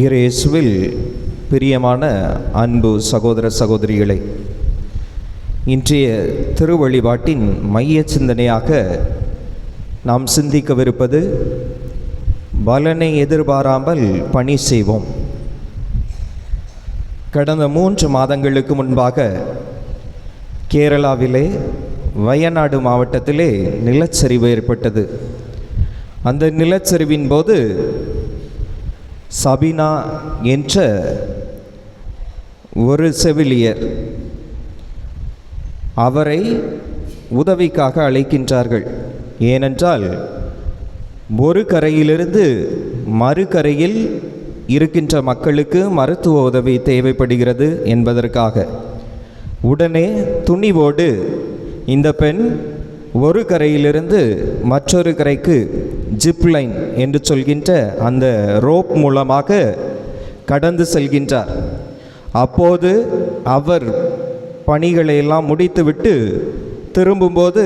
இரேசுவில் பிரியமான அன்பு சகோதர சகோதரிகளே இன்றைய திருவழிபாட்டின் மைய சிந்தனையாக நாம் சிந்திக்கவிருப்பது பலனை எதிர்பாராமல் பணி செய்வோம். கடந்த மூன்று மாதங்களுக்கு முன்பாக கேரளாவிலே வயநாடு மாவட்டத்திலே நிலச்சரிவு ஏற்பட்டது. அந்த நிலச்சரிவின் போது சபினா என்ற ஒரு செவிலியர் அவரை உதவிக்காக அழைக்கின்றார்கள். ஏனென்றால் ஒரு கரையிலிருந்து மறுகரையில் இருக்கின்ற மக்களுக்கு மருத்துவ உதவி தேவைப்படுகிறது என்பதற்காக. உடனே துணிவோடு இந்த பெண் ஒரு கரையிலிருந்து மற்றொரு கரைக்கு ஜிப்லைன் என்று சொல்கின்ற அந்த ரோப் மூலமாக கடந்து செல்கின்றார். அப்போது அவர் பணிகளை எல்லாம் முடித்துவிட்டு திரும்பும்போது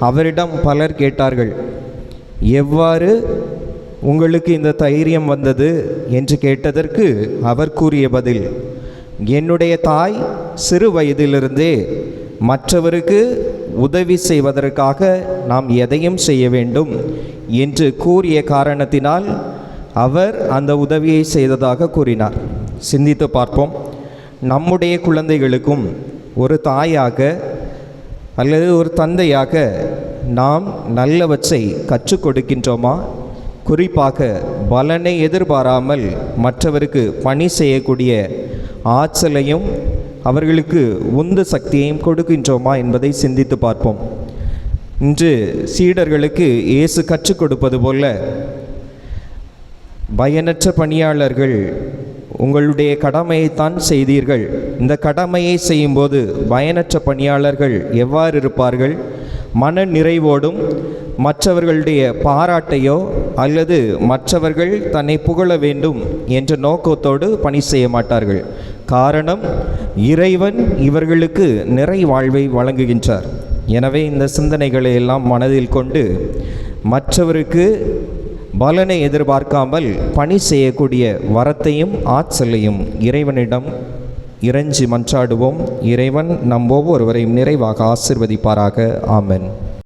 அவரிடம் பலர் கேட்டார்கள் எவ்வாறு உங்களுக்கு இந்த தைரியம் வந்தது? என்று கேட்டதற்கு அவர் கூறிய பதில் என்னுடைய தாய் சிறு வயதிலிருந்தே மற்றவருக்கு உதவி செய்வதற்காக நாம் எதையும் செய்ய வேண்டும் என்று கூறிய காரணத்தினால் அவர் அந்த உதவியை செய்ததாக கூறினார். சிந்தித்து பார்ப்போம். நம்முடைய குழந்தைகளுக்கும் ஒரு தாயாக அல்லது ஒரு தந்தையாக நாம் நல்லவற்றை கற்றுக் கொடுக்கின்றோமா? குறிப்பாக பலனை எதிர்பாராமல் மற்றவருக்கு பணி செய்யக்கூடிய ஆற்றலையும் அவர்களுக்கு உந்து சக்தியையும் கொடுக்கின்றோமா என்பதை சிந்தித்து பார்ப்போம். இன்று சீடர்களுக்கு இயேசு கற்றுக் கொடுப்பது போல பயனற்ற பணியாளர்கள் உங்களுடைய கடமையைத்தான் செய்தீர்கள். இந்த கடமையை செய்யும்போது பயனற்ற பணியாளர்கள் எவ்வாறு இருப்பார்கள்? மன நிறைவோடும் மற்றவர்களுடைய பாராட்டையோ அல்லது மற்றவர்கள் தன்னை புகழ வேண்டும் என்ற நோக்கத்தோடு பணி செய்ய மாட்டார்கள். காரணம் இறைவன் இவர்களுக்கு நிறை வாழ்வை வழங்குகின்றார். எனவே இந்த சிந்தனைகளை எல்லாம் மனதில் கொண்டு மற்றவருக்கு பலனை எதிர்பார்க்காமல் பணி செய்யக்கூடிய வரத்தையும் ஆற்றலையும் இறைவனிடம் இறைஞ்சி மன்றாடுவோம். இறைவன் நம் ஒவ்வொருவரையும் நிறைவாக ஆசிர்வதிப்பாராக. ஆமென்.